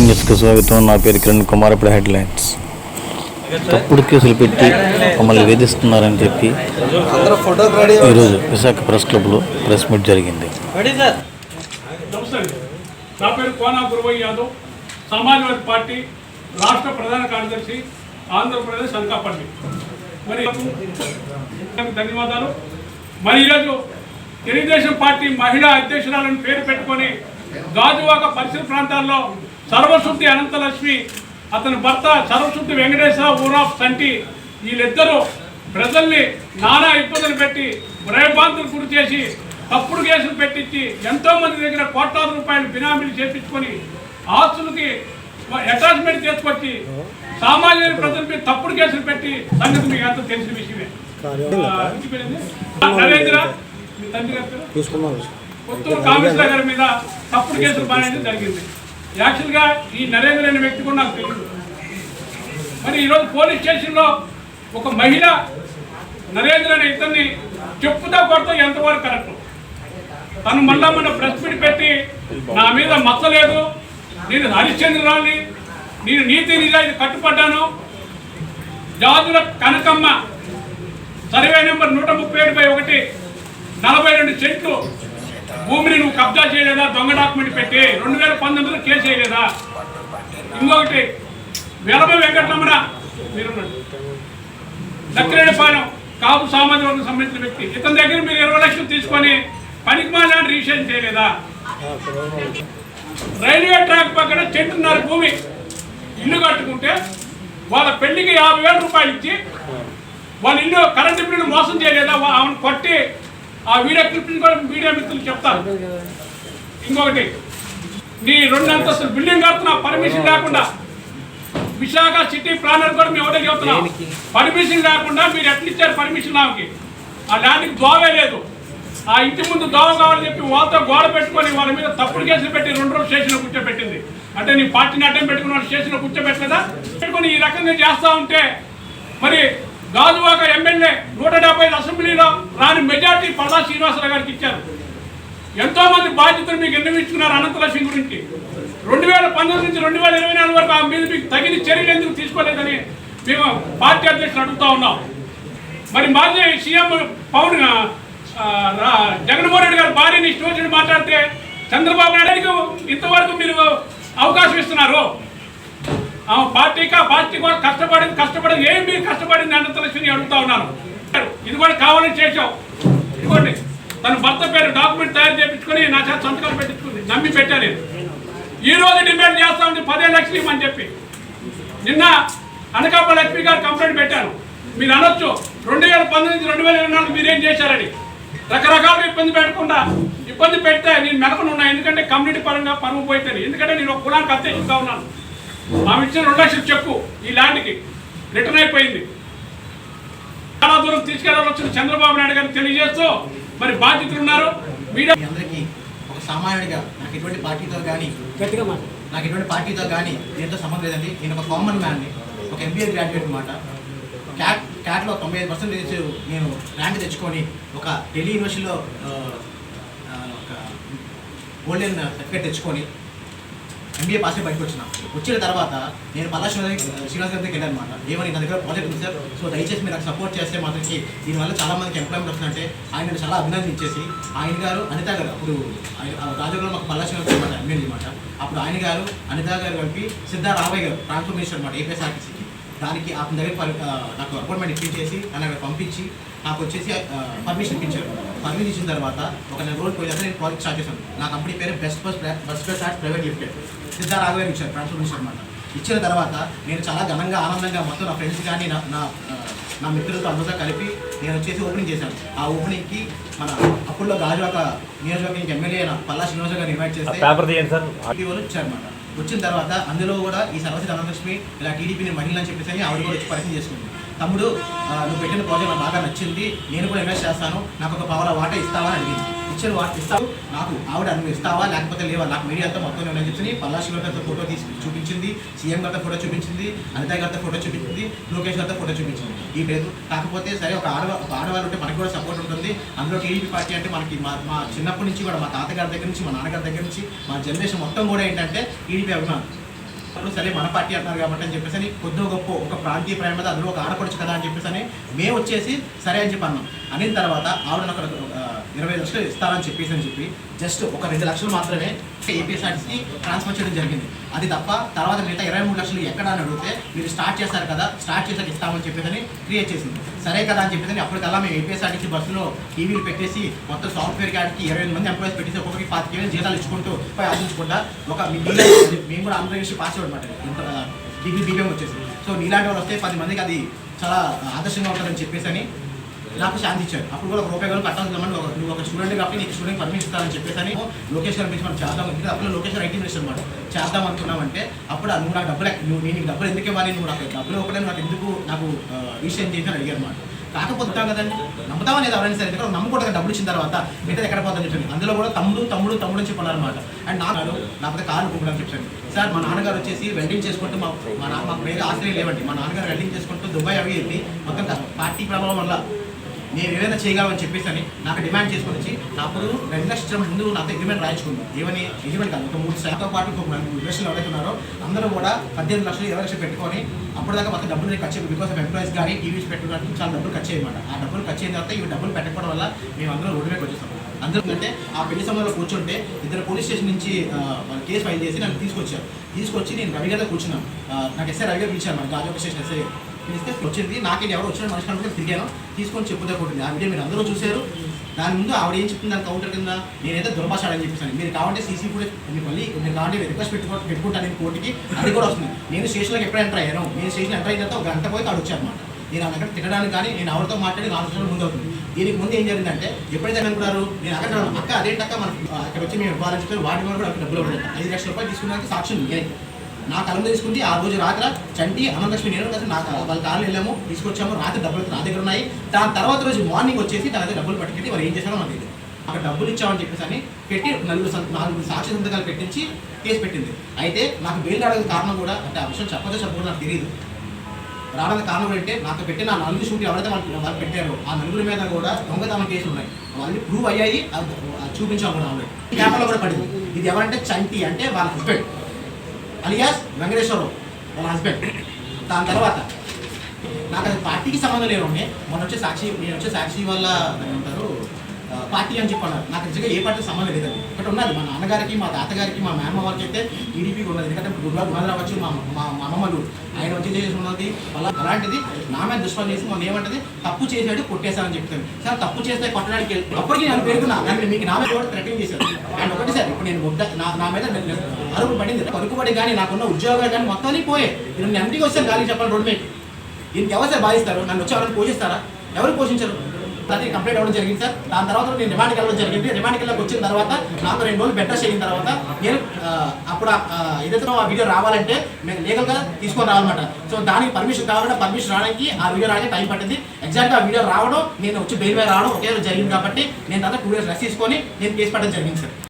న్యూస్కి స్వాగతం. నా పేరు కిరణ్ కుమార్. ఇప్పుడు హెడ్లైన్స్. తప్పుడు కేసులు పెట్టి మమ్మల్ని వేధిస్తున్నారని చెప్పి ఈరోజు విశాఖ ప్రెస్ క్లబ్లో ప్రెస్ మీట్ జరిగింది. నా పేరు కోనా గురువయ్య యాదవ్. సమాజ్వాదీ పార్టీ రాష్ట్ర ప్రధాన కార్యదర్శి ఆంధ్రప్రదేశ్ అనకాపల్లి మరి ధన్యవాదాలు. మరి ఈరోజు తెలుగుదేశం పార్టీ మహిళా అధ్యక్షురాలను పేరు పెట్టుకొని గాజువాక పరిసర ప్రాంతాల్లో సర్వశుద్ధి అనంతలక్ష్మి అతని భర్త సర్వశుద్ధి వెంకటేశ్వర ఊరాఫ్ సంటి వీళ్ళిద్దరూ ప్రజల్ని నానా ఇబ్బందులు పెట్టి భయభ్రాంతులు గురి చేసి తప్పుడు కేసులు పెట్టించి ఎంతోమంది దగ్గర కోట్లాది రూపాయలు బినామీలు చేపించుకొని ఆస్తులకి అటాచ్మెంట్ చేసుకొచ్చి సామాన్య ప్రజల మీద తప్పుడు కేసులు పెట్టి సంగతి మీకు అంతా తెలిసిన విషయమే? నరేంద్ర మీ తండ్రి గారి పేరు? పుత్తూరు కామేశ్వర గారి మీద తప్పుడు కేసులు బాగా జరిగింది. యాక్చువల్గా ఈ నరేంద్ర అనే వ్యక్తి కూడా నాకు తెలియదు. మరి ఈరోజు పోలీస్ స్టేషన్లో ఒక మహిళ నరేంద్ర అనే ఇతన్ని చెప్పుతా కొడతా ఎంతవరకు కరెక్ట్? తను మళ్ళా మన ప్రెస్ మీట్ పెట్టి నా మీద మచ్చలేదు నేను హరిశ్చంద్రరావుని నేను నీతి నిజాయితీ కట్టుపడ్డాను జాతుల కనకమ్మ సర్వే నెంబర్ నూట ముప్పై ఏడు బై ఒకటి నలభై రెండు సెంట్లు భూమిని నువ్వు కబ్జా చేయలేదా? దొంగ డాక్యుమెంట్ పెట్టి రెండు వేల పంతొమ్మిదిలో కేసు చేయలేదా ఇంకొకటి వెలభ వెంకటరమణ మీరు దక్కిరేడుపాలెం కాపు సామాజిక వర్గం సంబంధించిన వ్యక్తి. ఇతని దగ్గర మీరు ఇరవై లక్షలు తీసుకొని పనికి మాలని రిజిస్ట్రేషన్ చేయలేదా? రైల్వే ట్రాక్ పక్కన చెట్టున్నర భూమి. ఇల్లు కట్టుకుంటే వాళ్ళ పెళ్ళికి యాభై వేల రూపాయలు ఇచ్చి వాళ్ళ ఇల్లు కరెంటు బిల్లు మోసం చేయలేదా? ఆమెను కొట్టి ఆ వీడియో క్లిప్పింగ్ కూడా మీడియా మిత్రులు చెప్తారు. ఇంకొకటి నీ రెండు అంతస్తులు బిల్డింగ్ కడుతున్నా పర్మిషన్ లేకుండా. విశాఖ సిటీ ప్లానర్ కూడా మేము ఒకటే చెప్తున్నాం. పర్మిషన్ లేకుండా మీరు ఎట్లా ఇచ్చారు పర్మిషన్ ఆమెకి? ఆ ల్యాండ్కి దోవే లేదు. ఆ ఇంటి ముందు దోవ కావాలని చెప్పి వాళ్ళతో గోడ పెట్టుకొని వాళ్ళ మీద తప్పుడు కేసులు పెట్టి రెండు రోజులు స్టేషన్లో కూర్చోబెట్టింది. అంటే నీ పార్టీని అడ్డం పెట్టుకుని వాళ్ళు స్టేషన్లో కూర్చోబెట్టలేదా? పెట్టుకొని ఈ రకంగా చేస్తా ఉంటే మరి గాజువాక ఎమ్మెల్యే నూట డెబ్బై అసెంబ్లీలో రాని మెజార్టీ పల్లా శ్రీనివాసరావు గారికి ఇచ్చారు. ఎంతో మంది బాధ్యతలు మీకు ఎన్నవించుకున్నారు అనంతలక్ష్మి గురించి? రెండు వేల పంతొమ్మిది నుంచి రెండు వేల ఇరవై నాలుగు వరకు ఆ మీద మీకు తగిన చర్యలు ఎందుకు తీసుకోలేదని మేము పార్టీ అధ్యక్షులు అడుగుతా ఉన్నాం. మరి మాజీ సీఎం పవన్ జగన్మోహన్ రెడ్డి గారు భార్యని ఇష్టం మాట్లాడితే చంద్రబాబు నాయుడు ఇంతవరకు మీరు అవకాశం ఇస్తున్నారు. ఆ పార్టీ కూడా కష్టపడింది కష్టపడింది. ఏం మీరు కష్టపడింది అనంతలక్ష్మిని అడుగుతా ఉన్నాను. ఇది కూడా కావాలని చేశావు. ఇదిగోండి. తన భర్త పేరు డాక్యుమెంట్ తయారు చేయించుకొని నా చేత సంతకాలు పెట్టించుకుంది. నమ్మి పెట్టాను నేను. ఈ రోజు డిమాండ్ చేస్తామని పదే లక్ష్మి లక్షలు ఇవ్వమని చెప్పి. నిన్న అనకాపల్లి లక్ష్మి గారు కంప్లైంట్ పెట్టాను. మీరు అనొచ్చు. రెండు వేల పంతొమ్మిది రెండు వేల ఇరవై నాలుగు మీరేం చేశారని. రకరకాలుగా ఇబ్బంది పెట్టకుండా ఇబ్బంది పెడితే నేను మెలకను ఉన్నా ఎందుకంటే కమ్యూనిటీ పరంగా పరువు పోయిందని ఎందుకంటే నేను ఒక కులానికి అధ్యక్షుడుగా ఉన్నాను. ఆమె ఇచ్చిన రెండు లక్షలు చెక్కు ఈ ల్యాండ్కి రిటర్న్ అయిపోయింది. చాలా దూరం తీసుకెళ్ళాల్సిన చంద్రబాబు నాయుడు గారికి తెలియజేస్తూ మరి బాధ్యతలు ఉన్నారు. మీడియా అందరికీ ఒక సామాన్యుడిగా నాకు ఎటువంటి పార్టీతో కానీ నాకు ఎటువంటి పార్టీతో కానీ దీంతో సంబంధం లేదండి. నేను ఒక కామన్ మ్యాన్ని ఒక ఎంబీఏ గ్రాడ్యుయేట్ అనమాట క్యాట్ క్యాట్లో తొంభై ఐదు పర్సెంటేజ్ నేను ర్యాంక్ తెచ్చుకొని ఒక ఢిల్లీ యూనివర్సిటీలో ఒక గోల్డెన్ సర్టిఫికేట్ తెచ్చుకొని ఎంబీఏ పాస్ అయి బయటకు వచ్చిన. వచ్చిన తర్వాత నేను పల్లా శ్రీనివాస్ శ్రీనివాస్ గారి దగ్గరికి వెళ్ళాను అనమాట ఏమని నా దగ్గర ప్రాజెక్ట్ ఉంది సార్. సో దయచేసి మీరు నాకు సపోర్ట్ చేస్తే మాత్రకి దీనివల్ల చాలా మందికి ఎంప్లాయ్మెంట్ వస్తుందంటే ఆయన చాలా అభినందించేసి ఆయన గారు అనిత గారు అప్పుడు ఆయన మాకు పల్లా శ్రీనివాస్ అనమాట ఎమ్మెల్యే అనమాట అప్పుడు ఆయన గారు అనిత గారు కలిపి సిద్ధా రామయ్య గారు ట్రాన్స్ఫర్ మినిస్టర్ అనమాట ఏపీఎస్ఆర్టీసీ దానికి ఆ, నాకు అపాయింట్మెంట్ ఇప్పించేసి అక్కడ పంపించి నాకు వచ్చేసి పర్మిషన్ ఇప్పించారు పర్మిషన్ ఇచ్చిన తర్వాత ఒక నెల రోజులు పోయిన నేను ప్రాజెక్ట్ స్టార్ట్ చేశాను. నా కంపెనీ పేరు best bus bus bus at private limited Siddha Raghava garu ఇచ్చారు ట్రాన్స్ఫర్ మినిస్టర్ అనమాట ఇచ్చిన తర్వాత నేను చాలా ఘనంగా ఆనందంగా మొత్తం నా ఫ్రెండ్స్ కానీ నా నా మిత్రులతో అందరితో కలిపి నేను వచ్చేసి ఓపెనింగ్ చేశాను. ఆ ఓపెనింగ్కి మన అప్పుల్లో గాజువాక నియోజకవర్గం ఎమ్మెల్యే పల్లా శ్రీనివాస గారిని ఇన్వైట్ చేస్తే వచ్చారన్నమాట. వచ్చిన తర్వాత అందులో కూడా ఈ సర్వశ్రీ ధనలక్ష్మి ఇలా టీడీపీని మహిళ అని చెప్పేసి అని ఆవిడ కూడా వచ్చి పరిచయం చేసుకుంది తమ్ముడు నువ్వు పెట్టిన ప్రాజెక్ట్ నాకు బాగా నచ్చింది నేను కూడా ఇన్వెస్ట్ చేస్తాను నాకు ఒక పవర్ వాటా ఇస్తావా అని అడిగింది. ఇచ్చిన వాటి ఇస్తావు నాకు ఆవిడ నువ్వు ఇస్తావా? లేకపోతే లేవా? నాకు మీడియాతో మొత్తం నేను చెప్పింది పల్లా శివ గారితో ఫోటో తీసి చూపించింది. సీఎం గారితో ఫోటో చూపించింది. అనిత గారితో ఫోటో చూపించింది. లోకేష్ గారితో ఫోటో చూపించింది. ఈ లేదు. కాకపోతే సరే ఒక ఆడవా ఒక ఆడవాళ్ళు ఉంటే మనకి కూడా సపోర్ట్ ఉంటుంది. అందులో టీడీపీ పార్టీ అంటే మనకి మా మా చిన్నప్పటి నుంచి కూడా మా తాతగారి దగ్గర నుంచి మా నాన్నగారి దగ్గర నుంచి మా జనరేషన్ మొత్తం కూడా ఏంటంటే టీడీపీ అభిమానం అప్పుడు సరే మన పార్టీ అంటున్నారు కాబట్టి అని చెప్పేసి అని కొద్దిగా గొప్ప ఒక ప్రాంతీయ ప్రేమ మీద అందులో ఒక ఆడపడచ్చు కదా అని చెప్పేసి అని మేము వచ్చేసి సరే అని చెప్పి అన్నాం. అనిన తర్వాత ఆవిడ ఒక, ఇరవై లక్షలు ఇస్తారని చెప్పేసి అని చెప్పి జస్ట్ ఒక రెండు లక్షలు మాత్రమే ఏపీఎస్ఆర్టీసీకి ట్రాన్స్ఫర్ చేయడం జరిగింది. అది తప్ప తర్వాత మిగతా ఇరవై మూడు లక్షలు ఎక్కడ అని అడిగితే మీరు స్టార్ట్ చేస్తారు కదా స్టార్ట్ చేసాక ఇస్తామని చెప్పేసి క్రియేట్ చేసింది. సరే కదా అని చెప్పేసి అప్పటికల్లా మేము ఏపీఎస్ఆర్టీసీ బస్సులో టీవీలు పెట్టేసి మొత్తం సాఫ్ట్వేర్ కాడికి ఇరవై ఎనిమిది మంది ఎంప్లాయీస్ పెట్టేసి ఒక్కొక్కరికి పాతిక వేలు జీతాలు ఇచ్చుకుంటూ పోయి ఆశించుకుంటా ఒక మేము కూడా ఆంధ్రప్రదేశ్ పాస్ అనమాట ఇంత డిగ్రీ బీబీఎం వచ్చేసి సో నీలాంటి వాళ్ళు వస్తే పది మందికి అది చాలా ఆదర్శంగా ఉంటుందని చెప్పేసి అని నాకు శాంతి ఇచ్చారు. అప్పుడు కూడా ఒక రూపాయి కూడా కట్టాల్సి ఒక- నువ్వు ఒక స్టూడెంట్ కాబట్టి నీకు స్టూడెంట్ పర్మిషన్ ఇస్తానని చెప్పేసి అని లోకేష్ గారి మనం చేద్దాం ఎందుకంటే అప్పుడు లోకేష్ గారు ఐటీ మినిస్టర్ అనమాట చేద్దాం అనుకున్నామంటే అప్పుడు నువ్వు నాకు డబ్బులు నువ్వు నేను నీకు డబ్బులు ఎందుకు ఇవ్వాలి? నువ్వు నాకు డబ్బులు ఒకటే నాకు ఎందుకు నాకు విషయం చేసి అడిగారు అనమాట కాకపోతే కదండి నమ్ముతావా లేదా ఎవరైనా సరే ఎందుకంటే నమ్మకూడదు డబ్బులు ఇచ్చిన తర్వాత. మిగతా ఎక్కడ పోతుందని చెప్పాను అందులో కూడా తమ్ముడు తమ్ముడు తమ్ముడు అని చెప్పారు అనమాట అండ్ నాకు లేకపోతే కారు కూడా చెప్పాను. సార్ మా నాన్నగారు వచ్చేసి వెల్డింగ్ చేసుకుంటూ మా మా మాకు వేరే ఆశ్రయం లేవండి. మా నాన్నగారు వెల్డింగ్ చేసుకుంటూ దుబాయ్ అవి వెళ్ళి మొత్తం పార్టీ ప్రభావం వల్ల నేను ఏదైనా చేయగలమని చెప్పేసి అని నాకు డిమాండ్ చేసుకొని వచ్చి అప్పుడు రెండు లక్షల ముందు నాతో అగ్రిమెంట్ రాయించుకుంది? ఏమని? అగ్రిమెంట్ కాదు. ఒక మూడు శాతంతో పాటు ఒక నలుగురు ఇండస్ట్రీలు అందరూ కూడా పద్దెనిమిది లక్షలు ఇరవై లక్షలు పెట్టుకొని అప్పటిదాకా మొత్తం డబ్బులు ఖర్చు అయ్యి బికాస్ ఆఫ్ ఎంప్లాయీస్ కానీ టీవీస్ పెట్టుకోవడానికి చాలా డబ్బులు ఖర్చు అయ్యమాట ఆ డబ్బులు ఖర్చు అయిన తర్వాత ఇవి డబ్బులు పెట్టకపోవడం వల్ల మేము అందరం రోడ్డు మీద వచ్చేస్తాం అందరూ అంటే ఆ పెళ్ళి సమయంలో కూర్చుంటే ఇద్దరు పోలీస్ స్టేషన్ నుంచి వాళ్ళు కేసు ఫైల్ చేసి నన్ను తీసుకొచ్చారు. తీసుకొచ్చి నేను రవి గారితో కూర్చున్నాను. నాకు ఎస్ఐ రవి గారు పిలిచాను మన గాజు స్టేషన్ ఎస్ఐ పిలిస్తే వచ్చింది నాకేంటి ఎవరు వచ్చిన మనిషి కనుక తిరిగాను తీసుకొని చెప్పుదే కొట్టింది. ఆ వీడియో మీరు అందరూ చూశారు. దాని ముందు ఆవిడ ఏం చెప్తుంది దాని కౌంటర్ కింద? నేనైతే దుర్భాషాడని చెప్పేసాను. మీరు కావాలంటే సీసీ ఫుటేజ్ మీరు మళ్ళీ మీరు కావాలంటే రిక్వెస్ట్ పెట్టుకో పెట్టుకుంటాను నేను కోర్టుకి అది కూడా వస్తుంది. నేను స్టేషన్లోకి ఎప్పుడు ఎంటర్ అయ్యాను. నేను స్టేషన్ ఎంటర్ అయిన తర్వాత ఒక గంట పోయి తాడు వచ్చాను అనమాట నేను అక్కడ తినడానికి కానీ నేను ఆవిడతో మాట్లాడి ఆలోచన ముందు అవుతుంది. దీనికి ముందు ఏం జరిగిందంటే ఎప్పుడైతే అనుకున్నారు నేను అక్కడ అక్క అదేంటక్క మనకి అక్కడ వచ్చి మేము ఇవ్వాలని చెప్పి వాటి మీద కూడా అక్కడ డబ్బులు ఇవ్వలేదు ఐదు లక్షల రూపాయలు తీసుకున్నాక సాక్ష్యం నేనే నా కలం తీసుకుంటే ఆ రోజు రాత్రి చంటి అనంతలక్ష్మి నేను కలిసి నాకు వాళ్ళ కార్లు వెళ్ళాము తీసుకొచ్చాము రాత్రి డబ్బులు నా దగ్గర ఉన్నాయి. దాని తర్వాత రోజు మార్నింగ్ వచ్చేసి తన దగ్గర డబ్బులు పట్టుకెట్టి వాళ్ళు ఏం చేశారో మనకి తెలియదు. అక్కడ డబ్బులు ఇచ్చామని చెప్పేసి అని పెట్టి నలుగురు నాలుగు సాక్షి సంతకాలు పెట్టించి కేసు పెట్టింది. అయితే నాకు బెయిల్ రావడానికి కారణం కూడా అంటే ఆ విషయం చెప్పదో చెప్పకూడదు నాకు తెలియదు రావడానికి కారణం ఏంటంటే నాకు పెట్టిన నలుగురు షూట్ ఎవరైతే వాళ్ళు వాళ్ళు పెట్టారో ఆ నలుగురి మీద కూడా దొంగతనం కేసులు ఉన్నాయి. వాళ్ళు ప్రూవ్ అయ్యాయి అది అది చూపించాం కూడా ఆల్రెడీ. పేపర్లో కూడా పడింది. ఇది ఎవరంటే చంటి అంటే వాళ్ళ హస్బెండ్ అలియాస్ వెంకటేశ్వరరావు వాళ్ళ హస్బెండ్ దాని తర్వాత నాకు అది పార్టీకి సంబంధం లేదు మొన్న వచ్చే సాక్షి నేను వచ్చే సాక్షి వల్ల ఏమంటారు పార్టీ అని చెప్పన్నారు. నాకు నిజంగా ఏ పార్టీ సంబంధం లేదండి. ఒకటి ఉన్నది మా నాన్నగారికి మా తాతగారికి మా మేమ వారికి అయితే టీడీపీకి ఉన్నది. ఎందుకంటే గురుగా గుణాలు వచ్చి మా మా మా అమ్మమ్మలు. ఆయన వచ్చి చేసి ఉన్నది అలా అలాంటిది నా మీద దుష్పం చేసి మనం ఏమంటది? తప్పు చేశాడు కొట్టేశారని చెప్తాను సార్ తప్పు చేస్తే కొట్టడానికి వెళ్ళి- అప్పటికి నేను పెరుగుతున్నా కానీ మీకు నా మీద కూడా థ్రెటింగ్ చేశారు. అండ్ ఒకటి సార్ ఇప్పుడు నేను ముద్ద నా నా మీద అరుగు పడింది. పరుకుపడి కానీ నాకున్న ఉద్యోగాలు కానీ మొత్తానికి పోయే. నేను ఎంటికి వచ్చాను గాలి చెప్పాలి రోడ్డు మీద దీనికి ఎవరు సార్ భావిస్తారు నన్ను వచ్చి ఎవరైనా పోషిస్తారా? ఎవరు పోషించరు? అది కంప్లైంట్ అవ్వడం జరిగింది సార్. దాని తర్వాత నేను రిమాండ్కి వెళ్ళడం జరిగింది. రిమాండ్కి వెళ్ళకి వచ్చిన తర్వాత నాకు రెండు రోజులు బెటర్ రెస్ట్ అయిన తర్వాత నేను అప్పుడు ఏదైతే ఆ వీడియో రావాలంటే మేము లీగల్గా తీసుకొని రావాలన్నమాట. సో దానికి పర్మిషన్ కావాలంటే పర్మిషన్ రావడానికి ఆ వీడియో రావడానికి టైం పట్టింది. ఎగ్జాక్ట్గా ఆ వీడియో రావడం నేను వచ్చి బెయిల్ మీద రావడం ఒకే రోజు జరిగింది కాబట్టి నేను తర్వాత టూ డేస్ రెస్ట్ తీసుకొని నేను కేసు పెట్టడం జరిగింది సార్.